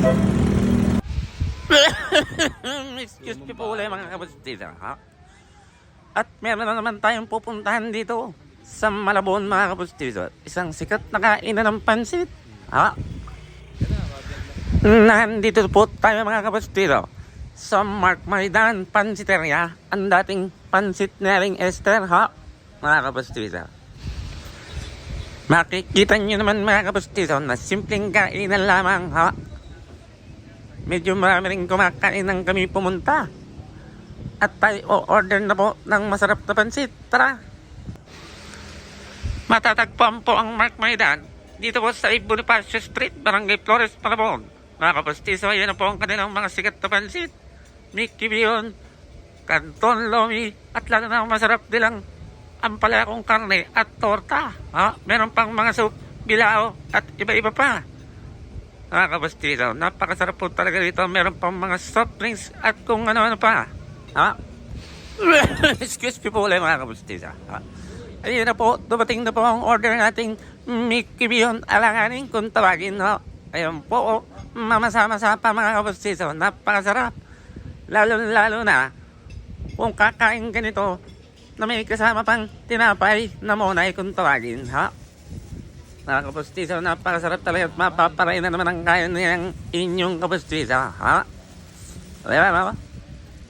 Excuse me po ulit mga kapatid. Ha? At meron na naman tayong pupuntahan dito sa Malabon mga kapatid. Isang sikat na kainan ng pansit. Ha? Nandito po tayo mga kapatid. Sa Mark Maridan Pansiteria, ang dating pansit nering Esther, ha? Mga kapatid. Makikita nyo naman mga kapatid na simpleng kainan lamang, ha? Medyo marami rin kumakain ng kami pumunta. At tayo order na po ng masarap na pansit. Tara! Matatagpuan po ang Mark Maidan dito po sa Bonifacio Street, Barangay Flores, Palabon. Mga kapustiso, yan na po ang kanilang mga sikat na pansit. Mickey Bion, Canton Lomi, at lalo na masarap nilang ang palakong karne at torta. Ha? Meron pang mga soup, bilao at iba-iba pa. Mga kabastito, napakasarap po talaga dito. Meron pang mga soft drinks at kung ano-ano pa. Ha? Excuse me po ulit mga kabastito. Ha? Ayun na po, dumating na po ang order nating Mickey Bion alanganin kung tawagin. Ha? Ayun po, oh, mamasa-masa pa mga kabastito. Napakasarap. Lalo-lalo na kung kakain ganito na may kasama pang tinapay na monay kung tawagin, ha? Mga kapustiso, napakasarap talaga at mapaparay na naman ang kaya niyang inyong kapustiso, ha? Diba, diba?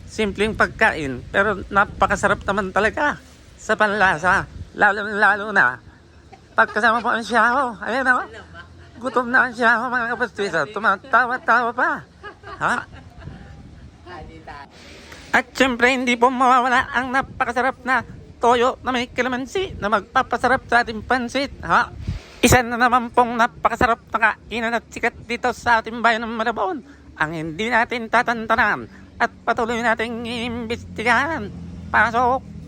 Simpleng pagkain, pero napakasarap naman talaga sa panlasa. Lalo, lalo na pagkasama po ang siyaho. Ayan na, gutom na ang siyaho, mga kapustiso. Tumatawa-tawa pa. Ha? At syempre, hindi po mawawala ang napakasarap na toyo na may kalamansi na magpapasarap sa ating pansit. Ha? Isa na naman pong napakasarap na kainan at sikat dito sa ating bayan ng Malabon. Ang hindi natin tatantanan at patuloy nating iimbestigahan. Pasok!